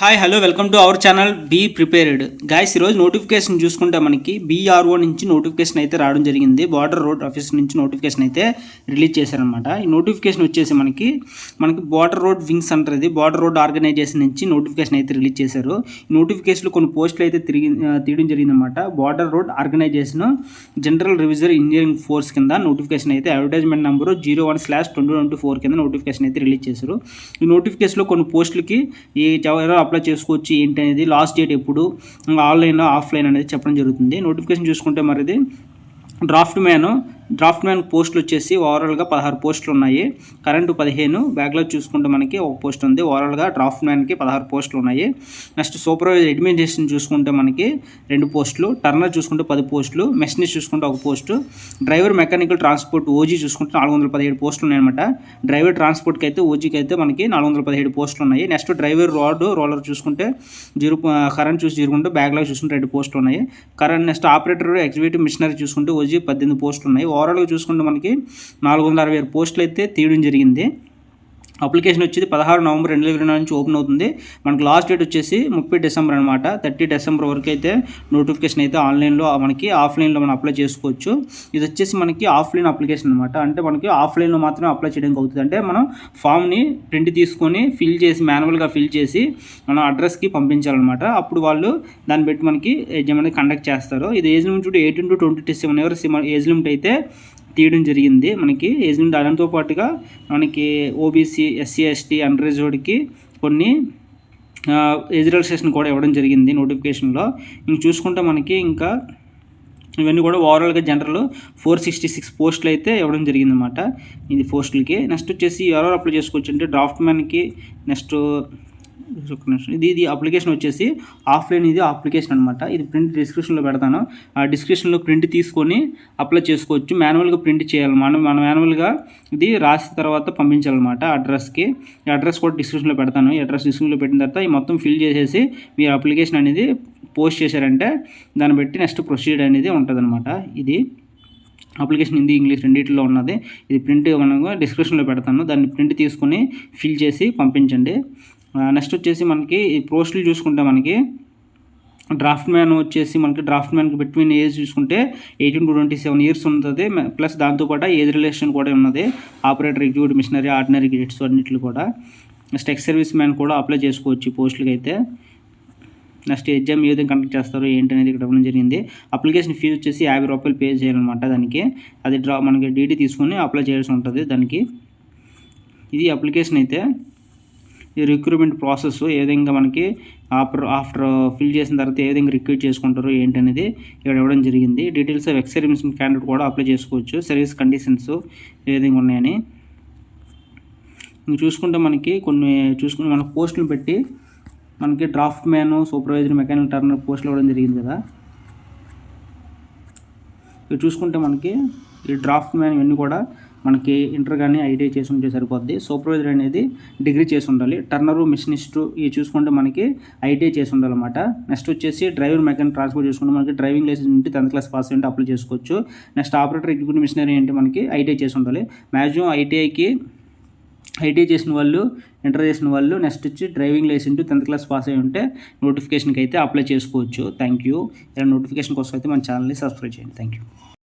Hi hello welcome to our channel be prepared guys ఈరోజు notification చూసుకుంటే మనకి BRO నుంచి నోటిఫికేషన్ అయితే రావడం జరిగింది. బార్డర్ రోడ్ ఆఫీస్ నుంచి నోటిఫికేషన్ అయితే రిలీజ్ చేశారనమాట ఈ నోటిఫికేషన్ వచ్చేసి మనకి మనకి బార్డర్ రోడ్ వింగ్స్ అంటారు ఇది బార్డర్ రోడ్ ఆర్గనైజేషన్ నుంచి నోటిఫికేషన్ అయితే రిలీజ్ చేశారు. ఈ నోటిఫికేషన్లో కొన్ని పోస్టులు అయితే తిరిగి తీయడం జరిగిందనమాట border road organisation general reserve engineering force కింద నోటిఫికేషన్ అయితే advertisement number zero one slash twenty twenty four కింద నోటిఫికేషన్ అయితే రిలీజ్ చేశారు. ఈ నోటిఫికేషన్లో కొన్ని పోస్టులకి ఈ ఎవరో అప్లై చేసుకోవచ్చు ఏంటి అనేది లాస్ట్ డేట్ ఎప్పుడు ఆన్లైన్లో ఆఫ్లైన్ అనేది చెప్పడం జరుగుతుంది. నోటిఫికేషన్ చూసుకుంటే మరిది డ్రాఫ్ట్ మ్యాన్ డ్రాఫ్ట్ మ్యాన్ పోస్టులు వచ్చేసి ఓవరాల్గా పదహారు పోస్టులు ఉన్నాయి కరెంటు పదిహేను బ్యాక్లో చూసుకుంటే మనకి ఒక పోస్ట్ ఉంది. ఓవరాల్గా డ్రాఫ్ట్ మ్యాన్కి పదహారు పోస్టులు ఉన్నాయి నెక్స్ట్ సూపర్వైజర్ అడ్మినిస్ట్రేషన్ చూసుకుంటే మనకి రెండు పోస్టులు టర్నర్ చూసుకుంటే పది పోస్టులు మెషినిస్ట్ చూసుకుంటే ఒక post driver mechanical transport OG చూసుకుంటే నాలుగు వందల పదిహేడు పోస్టులు ఉన్నాయన్నమాట డ్రైవర్ ట్రాన్స్పోర్ట్కి అయితే ఓజీకి అయితే మనకి నాలుగు వందల పదిహేడు పోస్టులు ఉన్నాయి నెక్స్ట్ డ్రైవర్ రోడ్డు రోలర్ చూసుకుంటే జీరో కరెంట్ చూసి జీరుకుంటే బ్యాక్లాగ్ చూసుకుంటే రెండు పోస్టులు ఉన్నాయి current next operator executive machinery చూసుకుంటే ఓజీ పద్దెనిమిది పోస్టులు ఉన్నాయి ఓవరాల్గా చూసుకుంటే మనకి నాలుగు వందల అరవై ఆరు పోస్టులు అయితే తీయడం జరిగింది. అప్లికేషన్ వచ్చేది పదహారు నవంబర్ రెండు వేల ఇరవై నాలుగు నుంచి ఓపెన్ అవుతుంది. మనకి లాస్ట్ డేట్ వచ్చేసి ముప్పై డిసెంబర్ అనమాట థర్టీ డిసెంబర్ వరకు అయితే నోటిఫికేషన్ అయితే ఆన్లైన్లో మనకి ఆఫ్లైన్లో మనం అప్లై చేసుకోవచ్చు. ఇది వచ్చేసి మనకి ఆఫ్లైన్ అప్లికేషన్ అనమాట అంటే మనకి ఆఫ్లైన్లో మాత్రమే అప్లై చేయడానికి అవుతుంది అంటే మనం ఫామ్ని ప్రింట్ తీసుకొని ఫిల్ చేసి మాన్యువల్గా ఫిల్ చేసి మనం అడ్రస్కి పంపించాలన్నమాట. అప్పుడు వాళ్ళు దాన్ని బట్టి మనకి ఎగ్జామ్ అనేది కండక్ట్ చేస్తారు. ఇది age limit eighteen to twenty seven years age limit అయితే తీయడం జరిగింది. మనకి ఏజెంట్ దానితో పాటుగా మనకి ఓబీసీ ఎస్సీ ఎస్టీ అండర్ రిజర్వ్డ్కి కొన్ని ఏజ్ రిజిస్ట్రేషన్ కూడా ఇవ్వడం జరిగింది నోటిఫికేషన్లో ఇంక చూసుకుంటే మనకి ఇంకా ఇవన్నీ కూడా ఓవరాల్గా జనరల్ ఫోర్ సిక్స్టీ సిక్స్ పోస్టులు అయితే ఇవ్వడం జరిగిందన్నమాట. ఇది పోస్టులకి నెక్స్ట్ వచ్చేసి ఎవరెవరు అప్లై చేసుకోవచ్చు అంటే డ్రాఫ్ట్ మ్యాన్కి నెక్స్ట్ ఇది ఇది అప్లికేషన్ వచ్చేసి ఆఫ్లైన్ ఇది అప్లికేషన్ అనమాట ఇది ప్రింట్ డిస్క్రిప్షన్లో పెడతాను. ఆ డిస్క్రిప్షన్లో ప్రింట్ తీసుకొని అప్లై చేసుకోవచ్చు. మాన్యువల్గా ప్రింట్ చేయాలి. మనం మన మాన్యువల్గా ఇది రాసిన తర్వాత పంపించాలన్నమాట అడ్రస్కి. అడ్రస్ కూడా డిస్క్రిప్షన్లో పెడతాను. అడ్రస్ డిస్క్రిప్షన్లో పెట్టిన తర్వాత ఈ మొత్తం ఫిల్ చేసేసి మీరు అప్లికేషన్ అనేది పోస్ట్ చేశారంటే దాన్ని బట్టి నెక్స్ట్ ప్రొసీడ్ అనేది ఉంటుంది ఇది అప్లికేషన్ హిందీ ఇంగ్లీష్ రెండింటిలో ఉన్నది. ఇది ప్రింట్ మనం డిస్క్రిప్షన్లో పెడతాను. దాన్ని ప్రింట్ తీసుకొని ఫిల్ చేసి పంపించండి. నెక్స్ట్ వచ్చేసి మనకి పోస్టులు చూసుకుంటే మనకి డ్రాఫ్ట్ మ్యాన్ వచ్చేసి మనకి డ్రాఫ్ట్ మ్యాన్కి బిట్వీన్ ఏజ్ చూసుకుంటే eighteen to twenty seven years ఉంటుంది ప్లస్ దాంతోపాటు ఏజ్ రిలేషన్ కూడా ఉన్నది operator executive machinery ordinary grades అన్నింటిలో కూడా. నెక్స్ట్ ఎక్స్ సర్వీస్ మ్యాన్ కూడా అప్లై చేసుకోవచ్చు ఈ పోస్టులకి అయితే నెక్స్ట్ ఎగ్జామ్ ఏ విధంగా కండక్ట్ చేస్తారో ఏంటి అనేది ఇక్కడ ఇవ్వడం జరిగింది. అప్లికేషన్ ఫీజు వచ్చేసి యాభై రూపాయలు పే చేయాలన్నమాట దానికి. అది డ్రా మనకి డీడీ తీసుకొని అప్లై చేయాల్సి ఉంటుంది దానికి. ఇది అప్లికేషన్ అయితే. ఈ రిక్రూట్మెంట్ ప్రాసెస్ ఏ విధంగా మనకి ఆఫ్టర్ ఆఫ్టర్ ఫిల్ చేసిన తర్వాత ఏ విధంగా రిక్రూట్ చేసుకుంటారు ఏంటి అనేది ఇక్కడ ఇవ్వడం జరిగింది. డీటెయిల్స్ ఆఫ్ ఎక్స్పీరియన్స్ క్యాండిడేట్ కూడా అప్లై చేసుకోవచ్చు. సర్వీస్ కండిషన్స్ ఏ విధంగా ఉన్నాయని. చూసుకుంటే మనకి కొన్ని చూసుకుంటే మన పోస్టులు పెట్టి మనకి draft man supervisor mechanic turner పోస్టులు ఇవ్వడం జరిగింది కదా. ఇవి చూసుకుంటే మనకి ఈ డ్రాఫ్ట్ మ్యాన్ ఇవన్నీ కూడా మనకి ఇంటర్ కానీ ఐటీఐ చేసి ఉంటే సరిపోద్ది. సూపర్వైజర్ అనేది డిగ్రీ చేసి ఉండాలి. టర్నరు మిషనిస్టు ఇవి చూసుకుంటే మనకి ఐటీఐ చేసి ఉండాలన్నమాట. నెక్స్ట్ వచ్చేసి డ్రైవర్ మెకానిక్ ట్రాన్స్పోర్ట్ చేసుకుంటే మనకి డ్రైవింగ్ లైసెన్స్ ఉంటే టెన్త్ క్లాస్ పాస్ ఉంటే అప్లై చేసుకోవచ్చు. నెక్స్ట్ ఆపరేటర్ ఎగ్జిక్యూటివ్ మిషనరీ అంటే మనకి ఐటీఐ చేసి ఉండాలి. మ్యాక్సిమం ఐటీఐకి ఐటీఐ చేసిన వాళ్ళు ఇంటర్ చేసిన వాళ్ళు నెక్స్ట్ వచ్చి driving licence tenth class pass అయి ఉంటే నోటిఫికేషన్కి అయితే అప్లై చేసుకోవచ్చు. Thank you. ఇలా నోటిఫికేషన్ కోసం అయితే మన ఛానల్ని సబ్స్క్రైబ్ చేయండి. Thank you.